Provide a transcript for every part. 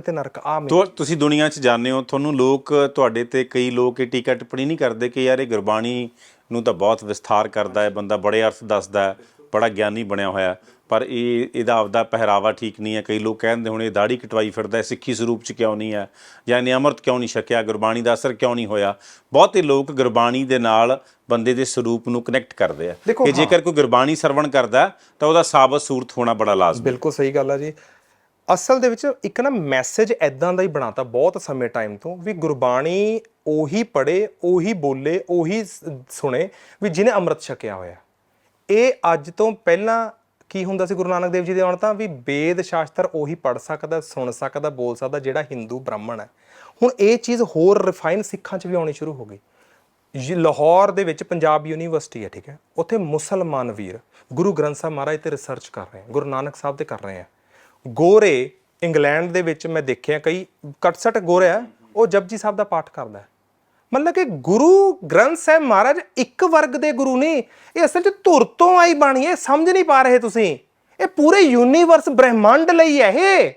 ਤੇ ਨਰਕ ਆ ਮੇ ਤੋ ਤੁਸੀਂ ਦੁਨੀਆ 'ਚ ਜਾਂਦੇ ਹੋ ਤੁਹਾਨੂੰ ਲੋਕ ਤੁਹਾਡੇ ਤੇ ਕਈ ਲੋਕ ਇਹ ਟੀਕਾ ਟਿੱਪਣੀ ਨਹੀਂ ਕਰਦੇ ਕਿ ਯਾਰ ਇਹ ਗੁਰਬਾਣੀ ਨੂੰ ਤਾਂ ਬਹੁਤ ਵਿਸਥਾਰ ਕਰਦਾ ਹੈ ਬੰਦਾ ਬੜੇ ਅਰਥ ਦੱਸਦਾ ਹੈ ਬੜਾ ਗਿਆਨੀ ਬਣਿਆ ਹੋਇਆ ਪਰ ਇਹ ਇਹਦਾ ਆਪਦਾ ਪਹਿਰਾਵਾ ਠੀਕ ਨਹੀਂ ਹੈ ਕਈ ਲੋਕ ਕਹਿੰਦੇ ਹੁਣ ਇਹ ਦਾੜੀ ਕਟਵਾਈ ਫਿਰਦਾ ਹੈ ਸਿੱਖੀ ਸਰੂਪ 'ਚ ਕਿਉਂ ਨਹੀਂ ਹੈ ਜਾਂ ਇਹਨੇ ਅੰਮ੍ਰਿਤ ਕਿਉਂ ਨਹੀਂ ਛਕਿਆ ਗੁਰਬਾਣੀ ਦਾ ਅਸਰ ਕਿਉਂ ਨਹੀਂ ਹੋਇਆ ਬਹੁਤੇ ਲੋਕ ਗੁਰਬਾਣੀ ਦੇ ਨਾਲ ਬੰਦੇ ਦੇ ਸਰੂਪ ਨੂੰ ਕਨੈਕਟ ਕਰਦੇ ਆ ਕਿ। ਜੇਕਰ ਕੋਈ ਗੁਰਬਾਣੀ ਸਰਵਣ ਕਰਦਾ ਤਾਂ ਉਹਦਾ ਸਾਬਤ ਸੂਰਤ ਹੋਣਾ ਬੜਾ ਲਾਜ਼ਮੀ ਬਿਲਕੁਲ ਸਹੀ ਗੱਲ ਆ ਜੀ। ਅਸਲ ਦੇ ਵਿੱਚ ਇੱਕ ਨਾ ਮੈਸੇਜ ਐਦਾਂ ਦਾ ਹੀ ਬਣਾਤਾ ਬਹੁਤ ਸਮੇਂ ਟਾਈਮ ਤੋਂ ਵੀ ਗੁਰਬਾਣੀ ਉਹੀ ਪੜੇ ਉਹੀ ਬੋਲੇ, ਉਹੀ ਸੁਣੇ ਵੀ ਜਿਹਨੇ ਅੰਮ੍ਰਿਤ ਛਕਿਆ ਹੋਇਆ। ਇਹ ਅੱਜ ਤੋਂ ਪਹਿਲਾਂ ਕੀ ਹੁੰਦਾ ਸੀ ਗੁਰੂ ਨਾਨਕ ਦੇਵ ਜੀ ਦੇ ਆਉਣ ਤਾਂ ਵੀ ਵੇਦ ਸ਼ਾਸਤਰ ਉਹੀ ਪੜ ਸਕਦਾ, ਸੁਣ ਸਕਦਾ, ਬੋਲ ਸਕਦਾ ਜਿਹੜਾ ਹਿੰਦੂ ਬ੍ਰਾਹਮਣ ਹੈ। ਹੁਣ ਇਹ ਚੀਜ਼ ਹੋਰ ਰਿਫਾਈਨ ਸਿੱਖਾਂ 'ਚ ਵੀ ਆਉਣੀ ਸ਼ੁਰੂ ਹੋ ਗਈ। ਜੀ, ਲਾਹੌਰ ਦੇ ਵਿੱਚ ਪੰਜਾਬ ਯੂਨੀਵਰਸਿਟੀ ਹੈ, ਠੀਕ ਹੈ। ਉੱਥੇ ਮੁਸਲਮਾਨ ਵੀਰ ਗੁਰੂ ਗ੍ਰੰਥ ਸਾਹਿਬ ਮਹਾਰਾਜ ਤੇ ਰਿਸਰਚ ਕਰ ਰਹੇ ਆ ਗੁਰੂ ਨਾਨਕ ਸਾਹਿਬ ਤੇ ਕਰ ਰਹੇ ਆ ਗੋਰੇ ਇੰਗਲੈਂਡ ਦੇ ਵਿੱਚ ਮੈਂ ਦੇਖਿਆ ਕਈ ਕਟਸਟ ਗੋਰੇ ਆ, ਉਹ ਜਪਜੀ ਸਾਹਿਬ ਦਾ ਪਾਠ ਕਰਦਾ ਹੈ। ਮਤਲਬ ਕਿ ਗੁਰੂ ਗ੍ਰੰਥ ਸਾਹਿਬ ਮਹਾਰਾਜ ਇੱਕ ਵਰਗ ਦੇ ਗੁਰੂ ਨਹੀਂ ਇਹ ਅਸਲ 'ਚ ਧੁਰ ਤੋਂ ਆਈ ਬਾਣੀ ਹੈ ਇਹ ਸਮਝ ਨਹੀਂ ਪਾ ਰਹੇ ਤੁਸੀਂ। ਇਹ ਪੂਰੇ ਯੂਨੀਵਰਸ ਬ੍ਰਹਿਮੰਡ ਲਈ ਹੈ ਇਹ।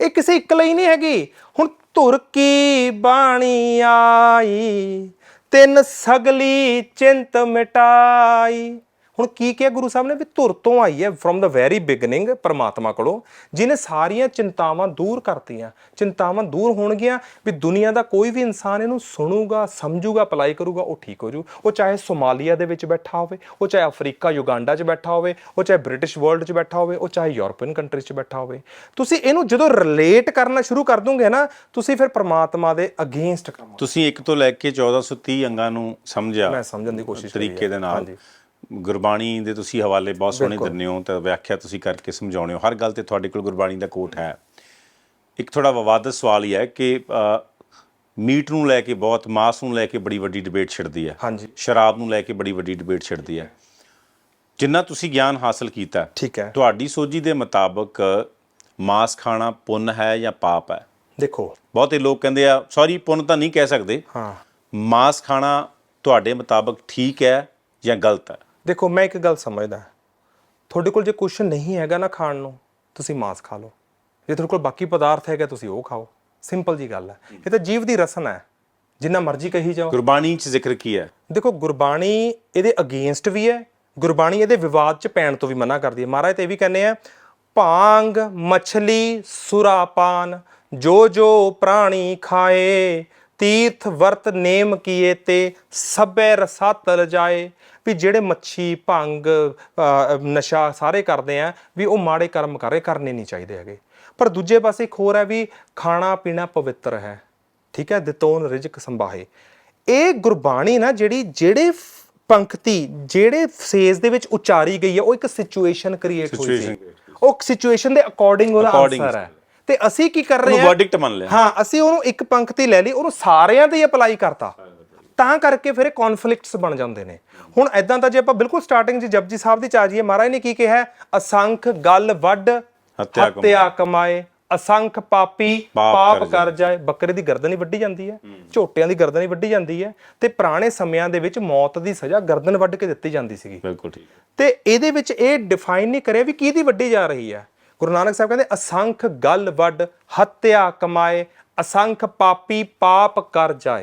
ਇਹ ਕਿਸੇ ਇੱਕ ਲਈ ਨਹੀਂ ਹੈਗੀ। ਹੁਣ ਧੁਰ ਕੀ ਬਾਣੀ ਆਈ, ਤਿੰਨ ਸਗਲੀ ਚਿੰਤ ਮਿਟਾਈ। ਹੁਣ ਕੀ ਕਿਹਾ ਗੁਰੂ ਸਾਹਿਬ ਨੇ ਵੀ ਧੁਰ ਤੋਂ ਆਈ ਹੈ ਫਰੋਮ ਦਾ ਵੈਰੀ ਬਿਗਨਿੰਗ ਪਰਮਾਤਮਾ ਕੋਲੋਂ ਜਿਨੇ ਸਾਰੀਆਂ ਚਿੰਤਾਵਾਂ ਦੂਰ ਕਰਤੀਆਂ ਚਿੰਤਾਵਾਂ ਦੂਰ ਹੋਣਗੀਆਂ ਵੀ ਦੁਨੀਆ ਦਾ ਕੋਈ ਵੀ ਇਨਸਾਨ ਇਹਨੂੰ ਸੁਣੂਗਾ ਸਮਝੂਗਾ ਅਪਲਾਈ ਕਰੂਗਾ ਉਹ ਠੀਕ ਹੋ ਜੂ। ਉਹ ਚਾਹੇ ਸੋਮਾਲੀਆ ਦੇ ਵਿੱਚ ਬੈਠਾ ਹੋਵੇ ਉਹ ਚਾਹੇ ਅਫਰੀਕਾ ਯੁਗਾਂਡਾ 'ਚ ਬੈਠਾ ਹੋਵੇ ਉਹ ਚਾਹੇ ਬ੍ਰਿਟਿਸ਼ ਵਰਲਡ 'ਚ ਬੈਠਾ ਹੋਵੇ ਉਹ ਚਾਹੇ ਯੂਰਪੀਅਨ ਕੰਟਰੀਜ਼ 'ਚ ਬੈਠਾ ਹੋਵੇ। ਤੁਸੀਂ ਇਹਨੂੰ ਜਦੋਂ ਰਿਲੇਟ ਕਰਨਾ ਸ਼ੁਰੂ ਕਰ ਦੋਗੇ ਨਾ ਤੁਸੀਂ ਫਿਰ ਪਰਮਾਤਮਾ ਦੇ ਅਗੇਂਸਟ ਕੰਮ ਤੁਸੀਂ ਇੱਕ ਤੋਂ ਲੈ ਕੇ 1430 ਅੰਗਾਂ ਨੂੰ ਸਮਝਿਆ। ਮੈਂ ਸਮਝਣ ਦੀ ਕੋਸ਼ਿਸ਼ ਕਰੀ ਤਰੀਕੇ। ਦੇ ਨਾਲ। ਹਾਂਜੀ। ਗੁਰਬਾਣੀ ਦੇ ਤੁਸੀਂ ਹਵਾਲੇ ਬਹੁਤ ਸੋਹਣੇ ਦਿੰਦੇ ਹੋ ਤੇ ਵਿਆਖਿਆ ਤੁਸੀਂ ਕਰਕੇ ਸਮਝਾਉਂਦੇ ਹੋ। ਹਰ ਗੱਲ ਤੇ ਤੁਹਾਡੇ ਕੋਲ ਗੁਰਬਾਣੀ ਦਾ ਕੋਟ ਹੈ। ਇੱਕ ਥੋੜਾ ਵਿਵਾਦਤ ਸਵਾਲ ਹੀ ਹੈ ਕਿ ਮੀਟ ਨੂੰ ਲੈ ਕੇ ਬਹੁਤ ਮਾਸ ਨੂੰ ਲੈ ਕੇ ਬੜੀ ਵੱਡੀ ਡਿਬੇਟ ਛਿੜਦੀ ਹੈ। ਹਾਂਜੀ। ਸ਼ਰਾਬ ਨੂੰ ਲੈ ਕੇ ਬੜੀ ਵੱਡੀ ਡਿਬੇਟ ਛਿੜਦੀ ਹੈ। ਜਿੰਨਾ ਤੁਸੀਂ ਗਿਆਨ ਹਾਸਲ ਕੀਤਾ ਠੀਕ ਹੈ। ਤੁਹਾਡੀ ਸੋਝੀ ਦੇ ਮੁਤਾਬਕ ਮਾਸ ਖਾਣਾ ਪੁੰਨ ਹੈ ਜਾਂ ਪਾਪ ਹੈ? ਦੇਖੋ। ਬਹੁਤੇ ਲੋਕ ਕਹਿੰਦੇ ਆ ਸੌਰੀ ਪੁੰਨ ਤਾਂ ਨਹੀਂ ਕਹਿ ਸਕਦੇ। ਹਾਂ। ਮਾਸ ਖਾਣਾ ਤੁਹਾਡੇ ਮੁਤਾਬਕ ਠੀਕ ਹੈ ਜਾਂ ਗਲਤ ਹੈ? ਦੇਖੋ ਮੈਂ ਇੱਕ ਗੱਲ ਸਮਝਦਾ ਤੁਹਾਡੇ ਕੋਲ ਜੇ ਕੁਝ ਨਹੀਂ ਹੈਗਾ ਨਾ ਖਾਣ ਨੂੰ ਤੁਸੀਂ ਮਾंस ਖਾ ਲਓ। ਜੇ ਤੁਹਾਡੇ ਕੋਲ ਬਾਕੀ ਪਦਾਰਥ ਹੈਗਾ ਤੁਸੀਂ ਉਹ ਖਾਓ। ਸਿੰਪਲ ਜੀ ਗੱਲ ਹੈ। ਇਹ ਤਾਂ ਜੀਵ ਦੀ ਰਸਨਾ ਹੈ। ਜਿੰਨਾ ਮਰਜ਼ੀ ਕਹੀ ਜਾਓ। ਗੁਰਬਾਣੀ 'ਚ ਜ਼ਿਕਰ ਕੀ ਹੈ? ਦੇਖੋ ਗੁਰਬਾਣੀ ਇਹਦੇ ਅਗੇਂਸਟ ਵੀ ਹੈ। ਗੁਰਬਾਣੀ ਇਹਦੇ ਵਿਵਾਦ 'ਚ ਪੈਣ ਤੋਂ ਵੀ ਮਨਾ ਕਰਦੀ ਹੈ। ਮਹਾਰਾਜ ਤੇ ਇਹ ਵੀ ਕਹਿੰਦੇ ਆ ਭਾਂਗ ਮਛਲੀ ਸੁਰਾਪਾਨ ਜੋ ਜੋ ਪ੍ਰਾਣੀ ਖਾਏ ਤੀਰਥ ਵਰਤ ਨੇਮ ਕੀਏ ਤੇ ਸਭੈ ਰਸਾਤਲ ਜਾਏ। ਵੀ ਜਿਹੜੇ ਮੱਛੀ ਭੰਗ ਨਸ਼ਾ ਸਾਰੇ ਕਰਦੇ ਆ ਵੀ ਉਹ ਮਾੜੇ ਕਰਮ ਕਰੇ ਕਰਨੇ ਨਹੀਂ ਚਾਹੀਦੇ ਹੈਗੇ। ਪਰ ਦੂਜੇ ਪਾਸੇ ਇੱਕ ਹੋਰ ਹੈ ਵੀ ਖਾਣਾ ਪੀਣਾ ਪਵਿੱਤਰ ਹੈ। ਠੀਕ ਹੈ ਦਿਤੋਨ ਰਿਜਕ ਸੰਭਾਹੇ। ਇਹ ਗੁਰਬਾਣੀ ਨਾ ਜਿਹੜੀ ਜਿਹੜੇ ਪੰਕਤੀ ਜਿਹੜੇ ਫੇਜ਼ ਦੇ ਵਿੱਚ ਉਚਾਰੀ ਗਈ ਹੈ ਉਹ ਇੱਕ ਸਿਚੁਏਸ਼ਨ ਕ੍ਰੀਏਟ ਹੋਈ ਸੀ। ਉਹ ਸਿਚੁਏਸ਼ਨ ਦੇ ਅਕੋਰਡਿੰਗ ਉਹਦਾ ਆਨਸਰ ਹੈ। ਤੇ ਅਸੀਂ ਕੀ ਕਰ ਰਹੇ ਹਾਂ? verdict ਮੰਨ ਲਿਆ। ਹਾਂ ਅਸੀਂ ਉਹਨੂੰ ਇੱਕ ਪੰਕਤੀ ਲੈ ਲਈ ਉਹਨੂੰ ਸਾਰਿਆਂ ਤੇ ਅਪਲਾਈ ਕਰਤਾ। ਤਾਂ ਕਰਕੇ ਫਿਰ ਕਨਫਲਿਕਟਸ ਬਣ ਜਾਂਦੇ ਨੇ। ਹੁਣ ਐਦਾਂ ਤਾਂ ਜੇ ਆਪਾਂ ਬਿਲਕੁਲ ਸਟਾਰਟਿੰਗ 'ਚ ਜਪਜੀ ਸਾਹਿਬ ਦੀ ਚਾਜੀਏ ਮਹਾਰਾਜ ਨੇ ਕੀ ਕਿਹਾ? ਅਸੰਖ ਗੱਲ ਵੱਡ ਹੱਤਿਆ ਕਮਾਏ। ਅਸੰਖ ਪਾਪੀ ਪਾਪ ਕਰ ਜਾਏ। ਬੱਕਰੇ ਦੀ ਗਰਦਨ ਹੀ ਵੱਢੀ ਜਾਂਦੀ ਹੈ ਝੋਟਿਆਂ ਦੀ ਗਰਦਨ ਹੀ ਵੱਢੀ ਜਾਂਦੀ ਹੈ ਤੇ ਪੁਰਾਣੇ ਸਮਿਆਂ ਦੇ ਵਿੱਚ ਮੌਤ ਦੀ ਸਜ਼ਾ ਗਰਦਨ ਵੱਢ ਕੇ ਦਿੱਤੀ ਜਾਂਦੀ ਸੀਗੀ। ਬਿਲਕੁਲ ਠੀਕ। ਤੇ ਇਹਦੇ ਵਿੱਚ ਇਹ ਡਿਫਾਈਨ ਨਹੀਂ ਕਰਿਆ ਵੀ ਕਿਹਦੀ ਵੱਢੀ ਜਾ ਰਹੀ ਹੈ। ਗੁਰੂ ਨਾਨਕ ਸਾਹਿਬ ਕਹਿੰਦੇ ਅਸੰਖ ਗੱਲ ਵੱਡ ਹੱਤਿਆ ਕਮਾਏ ਅਸੰਖ ਪਾਪੀ ਪਾਪ ਕਰ ਜਾਏ।